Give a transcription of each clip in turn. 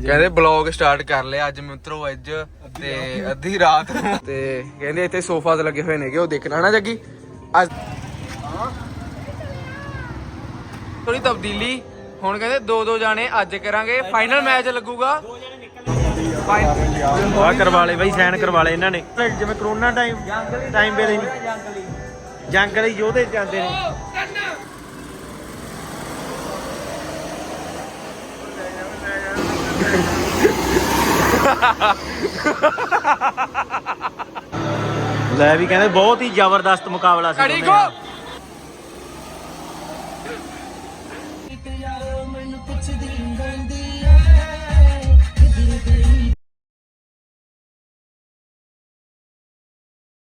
ਕਹਿੰਦੇ blog start ਕਰ ਲਿਆ ਅੱਜ ਮਿੱਤਰੋ ਅੱਜ ਤੇ ਅੱਧੀ ਰਾਤ ਨੂੰ। ਤੇ ਕਹਿੰਦੇ ਇੱਥੇ ਸੋਫਾਸ ਲੱਗੇ ਹੋਏ ਨੇਗੇ ਉਹ ਦੇਖਣਾ ਨਾ ਜੱਗੀ? ਅੱਜ ਥੋੜੀ ਤਬਦੀਲੀ। ਹੁਣ ਕਹਿੰਦੇ ਦੋ ਦੋ ਜਾਣੇ ਅੱਜ ਕਰਾਂਗੇ ਫਾਈਨਲ ਮੈਚ ਲੱਗੂਗਾ। ਆ। ਕਰਵਾ ਲਏ ਬਾਈ ਸਾਈਨ ਕਰਵਾ ਲਏ ਇਹਨਾਂ ਨੇ। ਜਿਵੇਂ ਕਰੋਨਾ ਟਾਈਮ ਟਾਈਮ ਵੇਲੇ ਜੰਗ ਲਈ। ਯੋਧੇ ਜਾਂਦੇ ਨੇ। ਲੈ ਵੀ ਕਹਿੰਦੇ ਬਹੁਤ ਹੀ ਜ਼ਬਰਦਸਤ ਮੁਕਾਬਲਾ ਸੀ ਦੋਨੇ ਦਾ।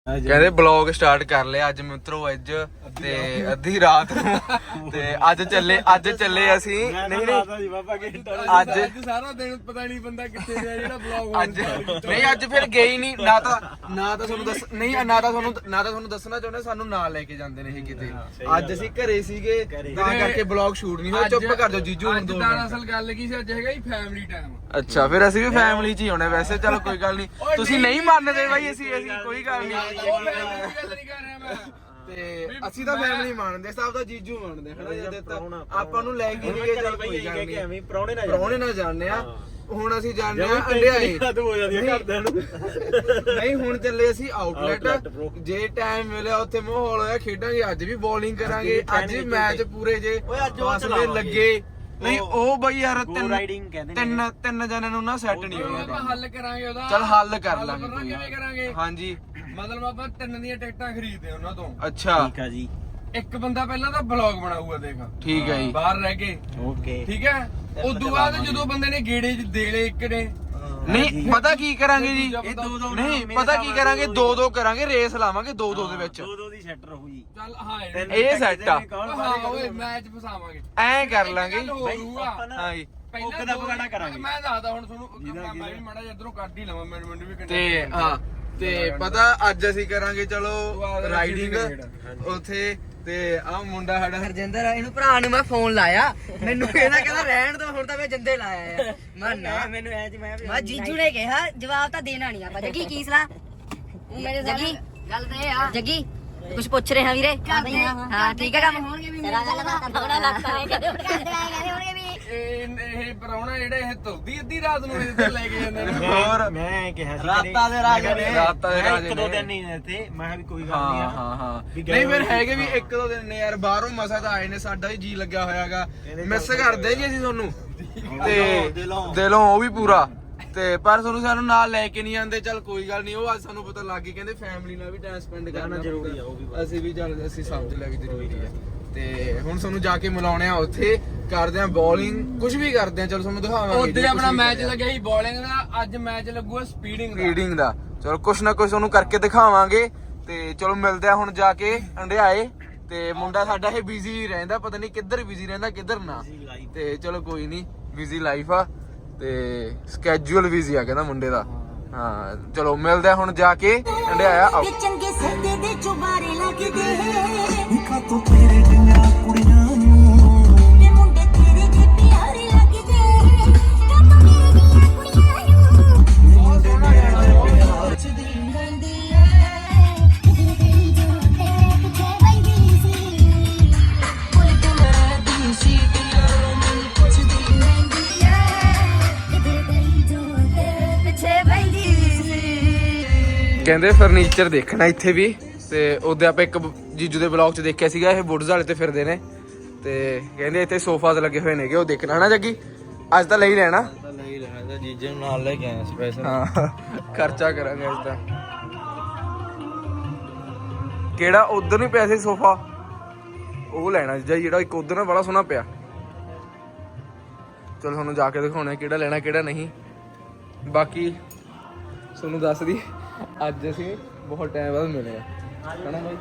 ਕਹਿੰਦੇ ਬਲੌਗ ਸਟਾਰਟ ਕਰ ਲਿਆ ਅੱਜ ਮਿੱਤਰੋ ਅੱਜ ਤੇ ਅੱਧੀ ਰਾਤ ਨੂੰ। ਤੇ ਅੱਜ ਚੱਲੇ ਅੱਜ ਚੱਲੇ ਅਸੀਂ। ਨਹੀਂ ਨਹੀਂ। ਅੱਜ ਸਾਰਾ ਦਿਨ ਪਤਾ ਨਹੀਂ ਬੰਦਾ ਕਿੱਥੇ ਗਿਆ ਜਿਹੜਾ ਬਲੌਗ ਅੱਜ ਨਹੀਂ ਅੱਜ ਫਿਰ ਗਏ ਹੀ ਨਹੀਂ। ਨਾ ਤਾਂ ਨਾ ਤਾਂ ਤੁਹਾਨੂੰ ਦੱਸ ਨਹੀਂ ਨਾ ਤਾਂ ਤੁਹਾਨੂੰ ਨਾ ਤਾਂ ਤੁਹਾਨੂੰ ਦੱਸਣਾ ਚਾਹੁੰਦੇ ਸਾਨੂੰ ਨਾਲ ਲੈ ਕੇ ਜਾਂਦੇ ਨੇ ਇਹ ਕਿਤੇ। ਅੱਜ ਅਸੀਂ ਘਰੇ ਸੀਗੇ ਤਾਂ ਕਰਕੇ ਬਲੌਗ ਸ਼ੂਟ ਨਹੀਂ ਹੋਇਆ ਚੁੱਪ ਕਰ ਜਾਓ ਜੀਜੂ ਹੁਣ ਦੋ ਮਿੰਟ। ਅਸਲ ਗੱਲ ਕੀ ਸੀ ਅੱਜ ਹੈਗਾ ਹੀ ਫੈਮਿਲੀ ਟਾਈਮ ਅੱਛਾ ਫਿਰ ਅਸੀਂ ਵੀ ਫੈਮਿਲੀ 'ਚ ਹੀ ਹੋਣੇ ਵੈਸੇ ਚਲੋ ਕੋਈ ਗੱਲ ਨਹੀਂ। ਤੁਸੀਂ ਨਹੀਂ ਮੰਨਦੇ ਬਾਈ ਅਸੀਂ ਅਸੀਂ ਕੋਈ ਗੱਲ ਨਹੀਂ। ਉਹ ਫੈਮਿਲੀ ਦੀ ਗੱਲ ਨਹੀਂ ਕਰ ਰਿਹਾ ਮੈਂ। ਤੇ ਅਸੀਂ ਤਾਂ ਫੈਮਿਲੀ ਮੰਨਦੇ ਸਭ ਦਾ ਜੀਜੂ ਮੰਨਦੇ ਹਨਾ ਜਦ ਪ੍ਰਾਹੁਣਾ- ਤੱਕ ਆਪਾਂ ਨੂੰ ਲੈ ਕੇ ਨਹੀਂ ਗਏ ਚੱਲ ਕੋਈ ਗੱਲ ਨਹੀਂ। ਐਵੇਂ ਪ੍ਰਾਹੁਣੇ ਨਾ ਪ੍ਰਾਹੁਣੇ ਨਾਲ ਜਾਣਦੇ ਆ। ਹੁਣ ਅਸੀਂ ਜਾਣਦੇ ਆ ਜਿਵੇਂ ਅੰਡਿਆਏ ਖਤਮ ਹੋ ਜਾਂਦੀ ਹੈ ਨਹੀਂ। ਘਰਦਿਆਂ ਨੂੰ। ਨਹੀਂ ਹੁਣ ਚੱਲੇ ਅਸੀਂ Outlet, ਆਊਟਲੈਟ bro। ਜੇ ਟਾਈਮ ਮਿਲਿਆ ਉੱਥੇ ਮਾਹੌਲ ਹੋਇਆ ਖੇਡਾਂਗੇ ਅੱਜ ਵੀ ਬੋਲਿੰਗ ਕਰਾਂਗੇ ਅੱਜ ਵੀ ਮੈਚ। ਪੂਰੇ ਜੇ ਓਏ ਅੱਜ ਉਹ ਫਾਸਲੇ ਚਲਾਵਾਂਗੇ। ਲੱਗੇ। ਨਹੀਂ ਉਹ- ਬਈ ਯਾਰ ਤਿੰਨ riding ਕਹਿੰਦੇ ਨੇ। ਤਿੰਨ ਤਿੰਨ ਜਣਿਆਂ ਨੂੰ ਨਾ ਸੈੱਟ ਨਹੀਂ ਹੋਇਆ ਹੱਲ ਕਰਾਂਗੇ ਉਹਦਾ। ਚੱਲ ਹੱਲ ਕਰ ਲਾਂਗੇ ਕਿਵੇਂ ਕਰਾਂਗੇ? ਹਾਂਜੀ। ਮਤਲਬ ਆਪਾਂ ਤਿੰਨ ਦੀਆਂ ਟਿਕਟਾਂ ਖਰੀਦਦੇ ਉਹਨਾਂ ਤੋਂ। ਅੱਛਾ। ਠੀਕ ਆ ਜੀ। ਇੱਕ ਬੰਦਾ ਪਹਿਲਾਂ ਤਾਂ ਬਲੌਗ ਬਣਾਊਗਾ ਦੇਖ। ਠੀਕ ਹੈ ਜੀ। ਬਾਹਰ ਰਹਿ ਕੇ। ਓਕੇ। ਠੀਕ ਹੈ? ਉਦੋਂ ਬਾਅਦ ਜਦੋਂ ਬੰਦੇ ਨੇ ਗੇੜੇ ਚ ਦੇ ਲਏ ਇੱਕ ਨੇ। ਨਹੀਂ ਪਤਾ ਕੀ ਕਰਾਂਗੇ ਜੀ? ਇਹ ਦੋ- ਦੋ ਨਹੀਂ ਪਤਾ ਕੀ ਕਰਾਂਗੇ? ਦੋ ਦੋ ਕਰਾਂਗੇ ਰੇਸ ਲਾਵਾਂਗੇ ਦੋ ਦੋ ਦੇ ਵਿੱਚ। ਦੋ ਦੋ ਦੀ ਸੈੱਟ ਰਹੂ ਜੀ। ਚੱਲ ਹਾਂ ਇਹ। set ਆ। ਹਾਂ ਓਏ? ਮੈਚ ਫਸਾਵਾਂਗੇ। ਐਂ ਕਰ ਲਾਂਗੇ। ਹਾਂ ਜੀ ਪਹਿਲਾਂ ਉੱਗ ਦਾ ਦੋ- ਪਗਾੜਾ ਕਰਾਂਗੇ। ਮੈਂ ਦੱਸਦਾ ਹੁਣ ਤੁਹਾਨੂੰ ਮੈਂ ਵੀ ਮਾੜਾ ਜਿਹਾ ਇਧਰੋਂ ਕੱਢ ਹੀ ਲਵਾਂ ਮੈਨੂੰ ਮੈਨੂੰ ਵੀ ਤੇ ਹਾਂ ਤੇ ਪਤਾ ਅੱਜ ਅਸੀਂ ਕਰਾਂਗੇ ਚਲੋ ਰਾਈਡਿੰਗ। ਉੱਥੇ ਤੇ ਆ ਮੁੰਡਾ ਸਾਡਾ। ਹਰਜਿੰਦਰ ਇਹਨੂੰ ਭਰਾ ਨੂੰ ਮੈਂ ਫੋਨ ਲਾਇਆ। ਮੈਨੂੰ ਕਹਿੰਦਾ ਕਹਿੰਦਾ ਰਹਿਣ ਦੋ ਹੁਣ ਤਾਂ ਮੈਂ ਜਿੰਦੇ ਲਾਇਆ ਆ। ਮੈਂ ਨਾ ਮੈਨੂੰ ਐ ਜੀ ਮੈਂ ਮੈਂ ਜੀਜੂ ਨੇ ਕਿਹਾ ਜਵਾਬ ਤਾਂ ਦੇਣਾ ਨਹੀਂ ਆਪਾਂ। ਜੱਗੀ ਕੀ ਸਲਾਹ? ਮੇਰੇ ਜੱਗੀ? ਗੱਲ ਤੇ ਆ। ਜੱਗੀ ਕੁਝ ਪੁੱਛ ਰਿਹਾ ਵੀਰੇ? ਹਾਂ ਠੀਕ ਹੈ ਕੰਮ। ਹੋਣਗੇ ਵੀ ਮੇਰਾ ਗੱਲ ਬਾਤ ਬੜਾ ਲੱਗਦਾ ਹੈ ਕਦੇ ਹੋਣਗੇ ਵੀ ਇਹ ਇਹ ਪਰਾਉਣਾ ਜਿਹੜਾ ਇਹ ਤੁਰਦੀ ਅੱਧੀ ਰਾਤ ਨੂੰ ਇੱਧਰ ਲੈ ਕੇ ਜਾਂਦੇ ਨੇ। ਹੋਰ? ਮੈਂ ਐਂ ਕਿਹਾ ਸੀ ਰਾਤਾਂ ਦੇ ਰਾਜੇ ਨੇ। ਰਾਤਾਂ ਦੇ ਮੈਂ ਰਾਜੇ ਇੱਕ ਦੋ ਨੇ। ਦਿਨ ਨਹੀਂ ਇੱਥੇ। ਮੈਂ ਕਿਹਾ ਵੀ ਕੋਈ ਗੱਲ ਨਹੀਂ ਹਾਂ ਆ। ਹਾਂ ਹਾਂ ਵੀ ਗਏ ਨਹੀਂ ਫਿਰ ਹੋਏ ਹੈਗੇ ਵੀ ਹਾਂ। ਇੱਕ ਦੋ ਦਿਨ ਨੇ ਯਾਰ। ਬਾਹਰੋਂ ਮਸਾ ਤਾਂ ਆਏ ਨੇ ਸਾਡਾ ਵੀ ਜੀ ਲੱਗਿਆ ਹੋਇਆਗਾ। ਕਹਿੰਦੇ ਮਿਸ ਚੱਲ ਕਰਦੇ ਜੀ ਅਸੀਂ ਤੁਹਾਨੂੰ। ਤੇ ਦਿਲੋਂ। ਉਹ ਵੀ ਪੂਰਾ। ਤੇ ਪਰ ਤੁਹਾਨੂੰ ਸਾਨੂੰ ਨਾਲ ਲੈ ਕੇ ਨਹੀਂ ਜਾਂਦੇ ਚੱਲ ਕੋਈ ਗੱਲ ਨਹੀਂ। ਉਹ ਅੱਜ ਸਾਨੂੰ ਪਤਾ ਲੱਗ ਗਈ ਕਹਿੰਦੇ ਫੈਮਿਲੀ ਨਾਲ ਵੀ ਟਾਈਮ ਸਪੈਂਡ ਕਰਨਾ ਜ਼ਰੂਰੀ ਆ, ਉਹ ਵੀ ਅਸੀਂ ਵੀ ਚੱਲ ਅਸੀਂ ਸਮਝ ਲਿਆ ਕਿ ਜ਼ਰੂਰੀ ਹੈ ਤੇ ਹੁਣ ਤੁਹਾਨੂੰ ਜਾ ਕੇ ਮਿਲਾਉਣੇ ਆ ਉੱਥੇ। ਕਰਦੇ ਆ ਬੋਲਿੰਗ ਕੁਝ ਵੀ ਕਰਦੇ ਆ। ਚਲੋ ਤੁਹਾਨੂੰ ਦਿਖਾਵਾਂਗੇ ਉਹਦੇ ਆਪਣਾ ਮੈਚ ਲੱਗਿਆ ਸੀ ਬੋਲਿੰਗ ਦਾ। ਅੱਜ ਮੈਚ ਲੱਗੂਗਾ ਸਪੀਡਿੰਗ ਦਾ। ਰੀਡਿੰਗ ਦਾ। ਚਲੋ ਕੁਛ ਨਾ ਕੁਛ ਉਹਨੂੰ ਕਰਕੇ ਦਿਖਾਵਾਂਗੇ। ਤੇ ਚਲੋ ਮਿਲਦੇ ਆ ਹੁਣ ਜਾ ਕੇ ਅੰਡਿਆਏ। ਤੇ ਮੁੰਡਾ ਸਾਡਾ ਇਹ ਬਿਜ਼ੀ ਰਹਿੰਦਾ ਪਤਾ ਨਹੀਂ ਕਿੱਧਰ ਬਿਜ਼ੀ ਰਹਿੰਦਾ ਕਿੱਧਰ ਨਾ। ਤੇ ਚਲੋ ਕੋਈ ਨਹੀਂ ਬਿਜ਼ੀ ਲਾਈਫ ਆ। ਤੇ ਸਕੇਜੂਅਲ ਬਿਜ਼ੀ ਆ ਕਹਿੰਦਾ ਮੁੰਡੇ ਦਾ। ਹਾਂ। ਚਲੋ ਮਿਲਦੇ ਆ ਹੁਣ ਜਾ ਕੇ। ਅੰਡਿਆਇਆ ਆਓ। ਵੇ ਚੰਗੇ ਸੱਦੇ ਦੇ ਚੁਬਾਰੇ ਲੱਗਦੇ। ਕਹਿੰਦੇ ਫਰਨੀਚਰ ਦੇਖਣਾ ਇੱਥੇ ਵੀ ਤੇ ਉਹਦੇ ਆਪਾਂ ਇੱਕ ਜੀਜੂ ਦੇ ਬਲੌਗ 'ਚ ਦੇਖਿਆ ਸੀਗਾ ਇਹ ਵੁੱਡਸ ਵਾਲੇ ਤੇ ਫਿਰਦੇ ਨੇ। ਤੇ ਕਹਿੰਦੇ ਇੱਥੇ ਸੋਫਾਸ ਲੱਗੇ ਹੋਏ ਨੇਗੇ ਉਹ ਦੇਖਣਾ ਨਾ ਜੱਗੀ? ਅੱਜ ਤਾਂ ਲੈਣਾ। ਲੈਣਾ ਜੀਜੇ ਨੂੰ ਨਾਲ ਲੈ ਕੇ ਆਇਆ ਸਪੈਸ਼ਲ ਹਾਂ ਖਰਚਾ ਕਰਾਂਗੇ ਅੱਜ ਤਾਂ। ਕਿਹੜਾ ਉਧਰ ਨਹੀਂ ਪਿਆ ਸੀ ਸੋਫਾ ਉਹ ਲੈਣਾ ਜੀ ਜਿਹੜਾ ਇੱਕ ਉਧਰ ਨਾ ਬੜਾ ਸੋਹਣਾ ਪਿਆ। ਚਲੋ ਤੁਹਾਨੂੰ ਜਾ ਕੇ ਦਿਖਾਉਣਾ ਕਿਹੜਾ ਲੈਣਾ ਕਿਹੜਾ ਨਹੀਂ। ਬਾਕੀ ਤੁਹਾਨੂੰ ਦੱਸ ਦੀ ਅੱਜ ਅਸੀਂ ਬਹੁਤ ਟਾਈਮ ਬਾਅਦ ਮਿਲੇ ਆ ਹਨਾ? ਬਾਈ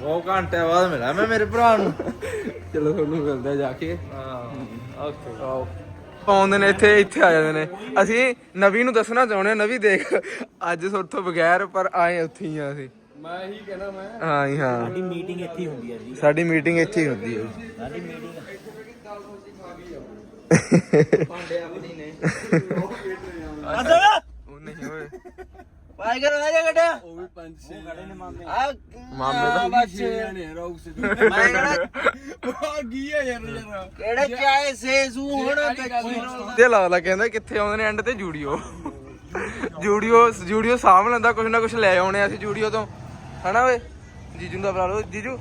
ਬਹੁਤ ਘੰਟੇ ਬਾਅਦ ਮਿਲਿਆ ਮੈਂ ਮੇਰੇ ਭਰਾ ਨੂੰ। ਚਲੋ ਤੁਹਾਨੂੰ ਮਿਲਦਾ ਜਾ ਕੇ। ਹਾਂ ਓਕੇ ਆਓ। ਆਉਂਦੇ ਨੇ ਇੱਥੇ ਇੱਥੇ ਆ ਜਾਂਦੇ ਨੇ। ਅਸੀਂ ਨਵੀ ਨੂੰ ਦੱਸਣਾ ਚਾਹੁੰਦੇ ਹਾਂ ਨਵੀ ਦੇਖ। ਅੱਜ ਤੁਹਾਡੇ ਬਗੈਰ ਪਰ ਆਏ ਉੱਥੇ ਹੀ ਆ ਅਸੀਂ। ਮੈਂ ਹੀ ਕਹਿਣਾ ਮੈਂ। ਹਾਂ ਜੀ ਹਾਂ। ਸਾਡੀ ਮੀਟਿੰਗ ਇੱਥੇ ਹੀ ਹੁੰਦੀ ਹੈ ਜੀ। ਸਾਡੀ ਮੀਟਿੰਗ ਇੱਥੇ ਹੀ ਹੁੰਦੀ ਹੈ ਜੀ। ਸਾਡੀ ਮੀਟਿੰਗ ਭਾਂਡੇ ਆਪਣੀ ਨੇ। ਉਹ ਨਹੀਂ ਓਏ। ਪਾਈ ਕਰ ਆ ਜਾ ਗੱਡਾ ਉਹ ਵੀ ਪੰਜ ਛੇ ਆ ਮਾਮੇ। ਦਾ ਬੱਚੇ ਨੇ ਰੌਕਸ ਮੈਂ ਕਹਿਣਾ ਆ ਕੀ ਹੈ ਯਾਰ ਯਾਰ। ਕਿਹੜੇ ਚਾਹੇ ਸੇਸੂ ਹੁਣ ਦੇਖੋ ਤੇ ਲੱਗਦਾ ਕਹਿੰਦਾ ਕਿੱਥੇ ਆਉਂਦੇ ਨੇ ਐਂਡ ਤੇ ਜੂਡੀਓ। ਜੂਡੀਓ ਜੂਡੀਓ ਸਾਂਭ ਲੈਂਦਾ ਕੁਛ ਨਾ ਕੁਛ ਲੈ ਆਉਣੇ ਅਸੀਂ ਜੂਡੀਓ ਤੋਂ। ਹਨਾ ਓਏ? ਜੀਜੂ ਤਾਂ ਬੁਲਾ ਲਓ। ਜੀਜੂ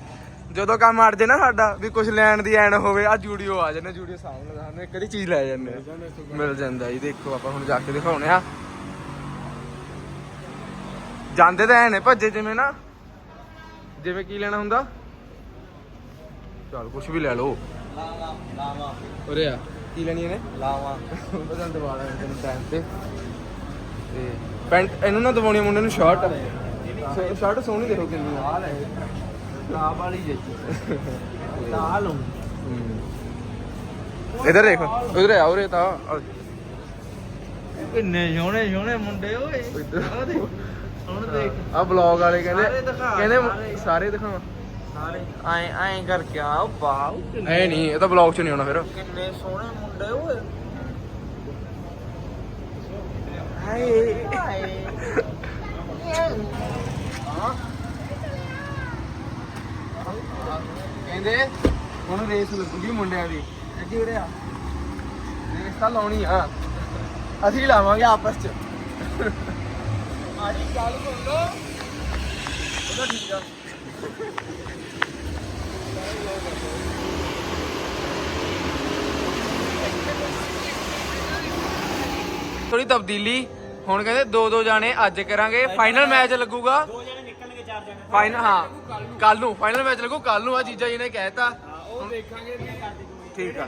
ਜਦੋਂ ਕੰਮ ਅੜ ਜੇ ਨਾ ਸਾਡਾ ਵੀ ਕੁਛ ਲੈਣ ਦੀ ਐਨ ਹੋਵੇ ਆ ਜੂਡੀਓ ਆ ਜਾਂਦੇ ਜੂਡੀਓ ਸਾਂਭ ਲੈਂਦਾ। ਸਾਨੂੰ ਇੱਕ ਵਾਰੀ ਚੀਜ਼ ਲੈ ਜਾਂਦੇ ਆ। ਮਿਲ ਜਾਂਦਾ ਜੀ। ਦੇਖੋ ਆਪਾਂ ਹੁਣ ਜਾ ਕੇ ਦਿਖਾਉਣੇ ਆ। ਜਾਂਦੇ ਤਾਂ ਐ ਨੇ ਭੱਜੇ ਜਿਵੇਂ ਨਾ। ਜਿਵੇਂ ਕੀ ਲੈਣਾ ਹੁੰਦਾ? ਚਲ ਕੁਛ ਵੀ ਲੈ ਲਓ। ਉਰੇ ਆ। ਕੀ ਲੈਣੀ ਇਹਨੇ? ਲਾਵਾ। ਬਦਲ ਦਵਾ ਦਾਂਗੇ ਤੈਨੂੰ ਟਾਈਮ ਤੇ। ਤੇ ਪੈਂਟ ਇਹਨੂੰ ਨਾ ਦਵਾਉਣੀ ਮੁੰਡੇ ਨੂੰ ਸ਼ਰਟ ਸ਼ਰਟ ਸੋਹਣੀ ਦੇਖੋ ਕਿੰਨੀ ਆ। ਲੈ। ਲਾ ਵਾਲੀ ਜੇ। ਲਾ ਲੂੰ ਇਧਰ ਦੇਖ। ਉਧਰ ਆ ਉਰੇ ਤਾਂ। ਕਿੰਨੇ ਸੋਹਣੇ ਸੋਹਣੇ ਮੁੰਡੇ ਓਏ। ਇੱਧਰ। ਆ ਦੇਖ। ਹੁਣ ਦੇਖ। ਆ ਬਲੌਗ ਵਾਲੇ ਸਾਰੇ ਕਹਿੰਦੇ ਦਿਖਾ, ਕਹਿੰਦੇ ਸਾਰੇ। ਸਾਰੇ ਦਿਖਾਵਾਂ। ਸਾਰੇ। ਐਂ ਐਂ ਕਰਕੇ ਆ ਵਾਓ ਐ ਨਹੀਂ ਇਹ ਤਾਂ ਬਲੌਗ ਚ ਨਹੀਂ ਆਉਣਾ ਫਿਰ। ਕਿੰਨੇ ਸੋਹਣੇ ਮੁੰਡੇ ਓਏ। ਹਾਏ। ਹਾਏ ਕਹਿੰਦੇ ਹੁਣ ਰੇਸ ਲੱਗੂਗੀ ਮੁੰਡਿਆਂ ਦੀ। ਅੱਗੇ ਉਰੇ ਆ ਰੇਸ ਤਾਂ ਲਾਉਣੀ ਆ। ਅਸੀਂ ਲਾਵਾਂਗੇ ਆਪਸ ਚ। ਆੜੀ ਗੱਲ ਸੁਣ ਲੋ ਉਹਦਾ ਠੀਕ ਆ ਥੋੜੀ ਤਬਦੀਲੀ ਹੁਣ ਕਹਿੰਦੇ ਦੋ ਦੋ ਜਾਣੇ ਅੱਜ ਕਰਾਂਗੇ ਫਾਈਨਲ ਮੈਚ ਲੱਗੂਗਾ ਦੋ ਜਾਣੇ ਨਿਕਲਣਗੇ ਚਾਰ ਜਾਣੇ ਫਾਈਨਲ ਹਾਂ ਕੱਲ ਨੂੰ ਫਾਈਨਲ ਮੈਚ ਲੱਗੂ ਕੱਲ ਨੂੰ ਆ ਜੀਜਾ ਜੀ ਨੇ ਕਹਿਤਾ ਉਹ ਦੇਖਾਂਗੇ ਵੀ ਠੀਕ ਆ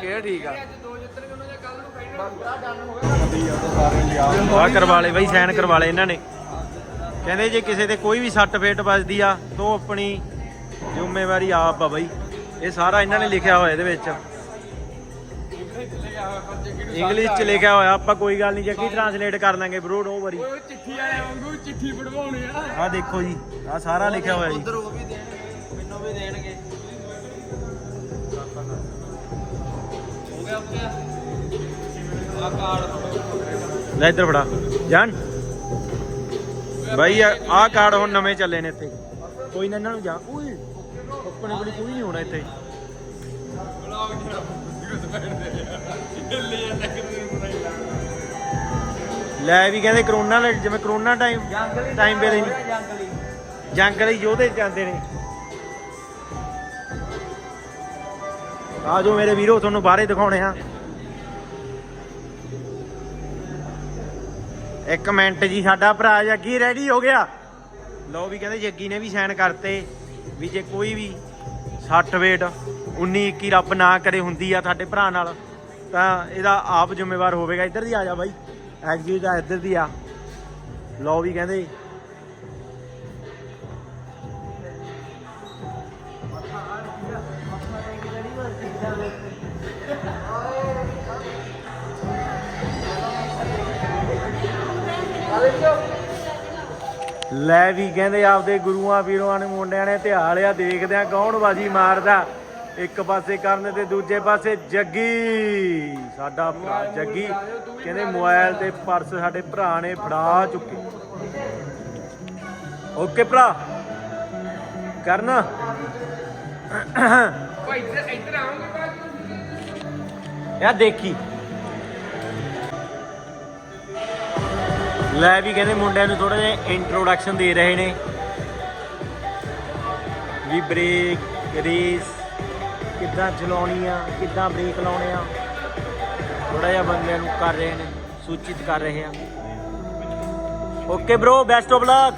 ਕਿਹੜਾ ਠੀਕ ਆ ਆ ਕਰਵਾ ਲਏ ਬਈ ਸਾਈਨ ਕਰਵਾ ਲਏ ਇਹਨਾਂ ਨੇ। ਕਹਿੰਦੇ ਜੇ ਕਿਸੇ ਤੇ ਕੋਈ ਵੀ ਸੱਟ ਫੇਟ ਵੱਜਦੀ ਆ ਤਾਂ ਉਹ ਆਪਣੀ ਜ਼ਿੰਮੇਵਾਰੀ ਆਪ ਆ ਬਈ। ਇਹ ਸਾਰਾ ਇਹਨਾਂ ਨੇ ਲਿਖਿਆ ਹੋਇਆ ਇਹਦੇ ਵਿੱਚ। ਇੰਗਲਿਸ਼ ਚ ਲਿਖਿਆ ਹੋਇਆ ਆਪਾਂ ਕੋਈ ਗੱਲ ਨਹੀਂ ਜੱਗੀ ਟਰਾਂਸਲੇਟ ਕਰ ਲਾਂਗੇ ਬ్రో ਨੋ ਵਰੀ। ਉਹ ਚਿੱਠੀ ਵਾਲੇ ਵਾਂਗੂ ਚਿੱਠੀ ਪੜਵਾਉਣੀ ਆ। ਆ ਦੇਖੋ ਜੀ ਆ ਸਾਰਾ ਲਿਖਿਆ ਹੋਇਆ ਜੀ। ਉਹ ਵੀ ਦੇਣਗੇ ਮੈਨੂੰ ਵੀ ਦੇਣਗੇ। ਆ ਕਾਰਡ ਲੈ ਇੱਧਰ ਫੜਾ। ਜਾਨ। ਬਾਈ ਆਹ ਕਾਰਡ ਹੁਣ ਨਵੇਂ ਚੱਲੇ ਨੇ ਇੱਥੇ। ਕੋਈ ਨਾ ਇਹਨਾਂ ਨੂੰ ਜਾ। ਓਏ, ਆਪਣੇ ਕੋਲ ਕੋਈ ਨਹੀਂ ਹੋਣਾ ਇੱਥੇ। ਲੈ ਵੀ ਕਹਿੰਦੇ ਕਰੋਨਾ ਵਾਲੇ, ਜਿਵੇਂ ਕਰੋਨਾ ਟਾਈਮ ਟਾਈਮ ਵੇਲੇ ਜੰਗਲੀ ਯੋਧੇ ਜਾਂਦੇ ਨੇ। ਆਜੋ ਮੇਰੇ ਵੀਰੋ, ਤੁਹਾਨੂੰ ਬਾਹਰੇ ਦਿਖਾਉਣੇ ਆ। ਇੱਕ ਮਿੰਟ ਜੀ, ਸਾਡਾ ਭਰਾ ਜੱਗੀ ਰੈਡੀ ਹੋ ਗਿਆ? ਲਓ ਵੀ ਕਹਿੰਦੇ ਜੱਗੀ ਨੇ ਵੀ ਸਾਈਨ ਕਰਤੇ ਵੀ ਜੇ ਕੋਈ ਵੀ 60 ਵੇਟ 19 21 ਰੱਬ ਨਾ ਕਰੇ ਹੁੰਦੀ ਆ ਸਾਡੇ ਭਰਾ ਨਾਲ, ਤਾਂ ਇਹਦਾ ਆਪ ਜ਼ਿੰਮੇਵਾਰ ਹੋਵੇਗਾ। ਇੱਧਰ ਦੀ ਆ ਜਾ ਬਾਈ। ਐਗਜ਼ਿਟ ਆ ਇੱਧਰ ਦੀ ਆ। ਲਓ ਵੀ ਕਹਿੰਦੇ ਲੈ ਵੀ ਕਹਿੰਦੇ ਆਪਦੇ ਗੁਰੂਆਂ ਵੀਰਾਂ ਨੇ ਮੁੰਡਿਆਂ ਨੇ ਧਿਆ ਲਿਆ ਦੇਖਦੇ ਆ ਕੌਣ ਬਾਜੀ ਮਾਰਦਾ। ਇੱਕ ਪਾਸੇ ਕਰਨ ਤੇ ਦੂਜੇ ਪਾਸੇ ਜੱਗੀ। ਸਾਡਾ ਭਰਾ ਜੱਗੀ ਕਹਿੰਦੇ ਮੋਬਾਈਲ ਤੇ ਪਰਸ ਸਾਡੇ ਭਰਾ ਨੇ ਫੜਾ ਚੁੱਕੇ। ਓਕੇ ਭਰਾ। ਕਰਨਾ। ਭਾਈ ਇੱਧਰ ਇੱਧਰ ਆਉਂਗੇ ਬਾਅਦ ਯਾ ਦੇਖੀ। ਲੈ ਵੀ ਕਹਿੰਦੇ ਮੁੰਡਿਆਂ ਨੂੰ ਥੋੜਾ ਜਿਹਾ ਇੰਟਰੋਡਕਸ਼ਨ ਦੇ ਰਹੇ ਨੇ। ਵੀ ਬ੍ਰੇਕ ਰੇਸ ਕਿੱਦਾਂ ਚਲਾਉਣੀ ਆ, ਕਿੱਦਾਂ ਬ੍ਰੇਕ ਲਾਉਣੇ ਆ। ਥੋੜਾ ਜਿਹਾ ਬੰਦਿਆਂ ਨੂੰ ਕਰ ਰਹੇ ਨੇ, ਸੂਚਿਤ ਕਰ ਰਹੇ ਆ। Okay bro best of luck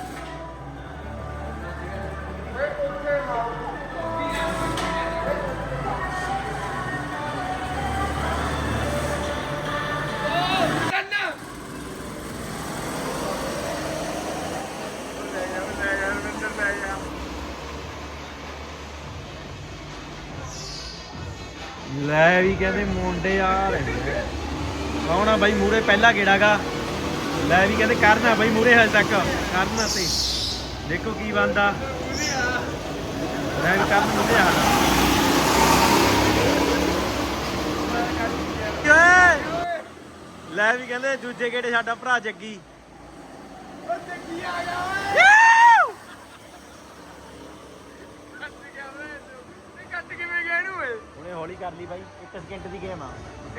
ਲੈ ਵੀ ਕਹਿੰਦੇ ਮੁੰਡੇ ਆ ਰਹੇ ਕੌਣ ਆ ਬਾਈ ਮੂਰੇ ਪਹਿਲਾ ਗੇੜਾਗਾ ਲੈ ਵੀ ਕਹਿੰਦੇ ਕਰਨਾ ਬਾਈ ਮੂਰੇ ਹਜੇ ਤੱਕ। ਕਰਨਾ ਤੇ। ਦੇਖੋ ਕੀ ਬੰਦਾ ਲੈ ਵੀ ਕਰਨ ਮੂਰੇ ਆ। ਓਏ ਲੈ ਵੀ ਕਹਿੰਦੇ ਦੂਜੇ ਗੇੜੇ ਸਾਡਾ ਭਰਾ ਜੱਗੀ। ਕੱਟ ਕਿਵੇਂ ਗਿਆ ਇਹਨੂੰ ਓਏ ਉਹਨੇ ਹੌਲੀ ਕਰ ਲਈ ਬਾਈ 1 ਸਕਿੰਟ ਦੀ ਗੇਮ ਆ।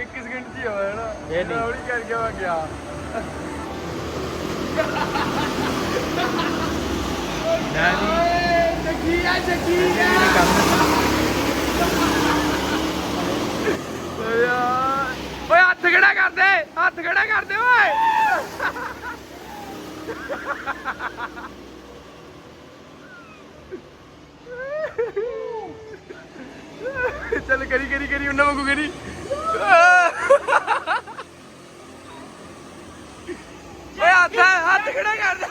ਇੱਕ ਸਕਿੰਟ ਚ ਹੀ ਹੋਇਆ ਨਾ ਇਹ ਨਹੀਂ। ਹੌਲੀ ਕਰ ਗਿਆ। ਗਿਆ ਵੀ ਜੱਗੀ ਆ ਜੱਗੀ ਆ ਓਏ ਯਾਰ। ਓਏ ਹੱਥ ਖੜਾ ਕਰਦੇ ਹੱਥ ਖੜਾ ਕਰਦੇ ਓਏ। ਚੱਲ ਕਰੀ ਕਰੀ ਕਰੀ, ਉਹਨਾਂ ਵਾਂਗੂ ਕਰੀ। ਓਏ, ਹੱਥ ਹੱਥ ਖੜਾ ਕਰਦੇ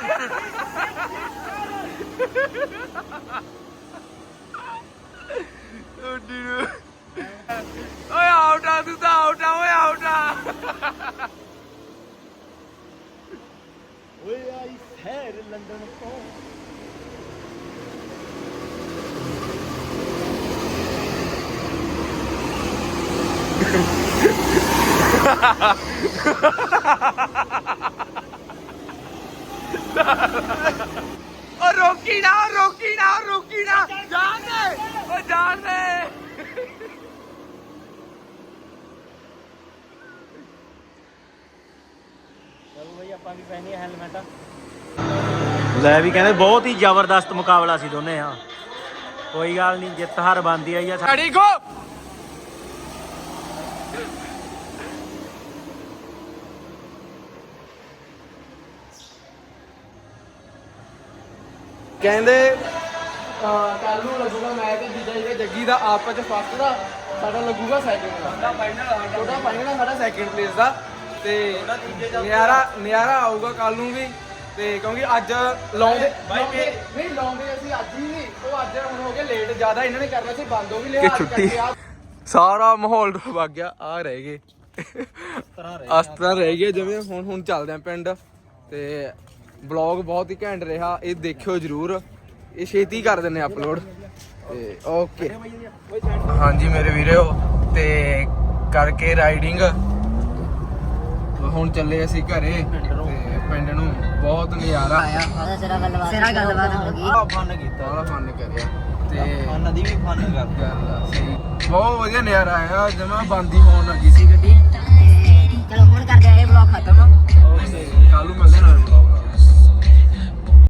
ਓਡੀ ਨੂੰ। ਓਏ ਆਊਟ ਆ, ਤੂੰ ਤਾਂ ਆਊਟ ਆ, ਓਏ ਆਊਟ ਆ। ਓਏ, ਆਈ ਸ਼ਹਿਰ ਲੰਡਨ ਤੋਂ। ਓ ਰੋਕੀ ਨਾ ਰੋਕੀ ਨਾ ਰੋਕੀ ਨਾ। ਜਾਣ ਦੇ। ਓ ਜਾਣ ਦੇ। ਚਲੋ ਬਈ ਆਪਾਂ ਵੀ ਪਹਿਨੀ ਹੈਲਮਟ ਲੈ ਵੀ ਕਹਿੰਦੇ ਬਹੁਤ ਹੀ ਜ਼ਬਰਦਸਤ ਮੁਕਾਬਲਾ ਸੀ ਦੋਨੇ ਹਾਂ। ਕੋਈ ਗੱਲ ਨਹੀਂ ਜਿੱਤ ਹਾਰ ਬੰਦੀ ਆਈ ਆ ਸਾ- ਖੜੀ ਗੋ ਕਹਿੰਦੇ ਕੱਲ ਨੂੰ ਲੱਗੂਗਾ ਮੈਚ ਜੀਜਾ ਜਿਹੜਾ ਜੱਗੀ ਦਾ ਆਪਸ ਚ ਫਸਟ ਦਾ ਸਾਡਾ ਲੱਗੂਗਾ ਸੈਕਿੰਡ ਦਾ। ਸਾਡਾ ਫਾਈਨਲ ਛੋਟਾ ਫਾਈਨਲ ਆ ਸਾਡਾ ਸੈਕਿੰਡ ਪਲੇਸ ਦਾ। ਤੇ ਨਿਆਰਾ ਨਿਆਰਾ ਆਊਗਾ ਕੱਲ ਨੂੰ ਵੀ। ਤੇ ਕਿਉਂਕਿ ਅੱਜ ਲਾਉਂਦੇ ਲਾਉਂਦੇ- ਨਹੀਂ ਲਾਉਂਦੇ ਅਸੀਂ ਅੱਜ ਹੀ ਨਹੀਂ ਉਹ ਅੱਜ ਹੁਣ ਹੋ ਗਏ ਲੇਟ ਜ਼ਿਆਦਾ ਇਹਨਾਂ ਨੇ ਕਰਨਾ ਸੀ ਬੰਦ ਉਹ ਵੀ ਲਿਆ ਛੁੱਟੀ। ਸਾਰਾ ਮਾਹੌਲ ਵਗ ਗਿਆ ਆ ਰਹਿ ਗਏ। ਅਸ ਤਰ੍ਹਾਂ ਰਹਿ ਗਏ ਜਿਵੇਂ ਹੁਣ ਹੁਣ ਚੱਲਦੇ ਆ ਪਿੰਡ। ਤੇ ਵਲੌਗ ਬਹੁਤ ਹੀ ਘੈਂਟ ਰਿਹਾ ਇਹ ਦੇਖਿਓ ਜਰੂਰ। ਇਹ ਛੇਤੀ ਕਰ ਦਿੰਨੇ ਅਪਲੋਡ ਤੇ ਓਕੇ ਹਾਂਜੀ ਮੇਰੇ ਵੀਰੋ ਤੇ ਕਰਕੇ ਰਾਈਡਿੰਗ ਹੁਣ ਚੱਲੇ ਅਸੀਂ ਘਰੇ ਤੇ ਪਿੰਡ ਨੂੰ ਬਹੁਤ ਨਜ਼ਾਰਾ। ਆਇਆ ਸਿਰਾ ਗੱਲਬਾਤ ਸਿਰਾ ਗੱਲਬਾਤ ਹੋ ਗਈ। ਆ ਫਨ ਕੀਤਾ। ਬੜਾ ਫਨ ਕਰਿਆ। ਤੇ ਫਨ ਦੀ ਵੀ ਫਨ ਕਰ ਗੱਲ ਆ, ਸਹੀ। ਬਹੁਤ ਵਧੀਆ ਨਜ਼ਾਰਾ ਆਇਆ ਜਮਾ ਬੰਦੀ ਹੋਣ ਲੱਗੀ ਸੀ ਗੱਡੀ। ਚਲੋ ਹੁਣ ਕਰਦੇ ਆ ਇਹ ਵਲੌਗ ਖਤਮ।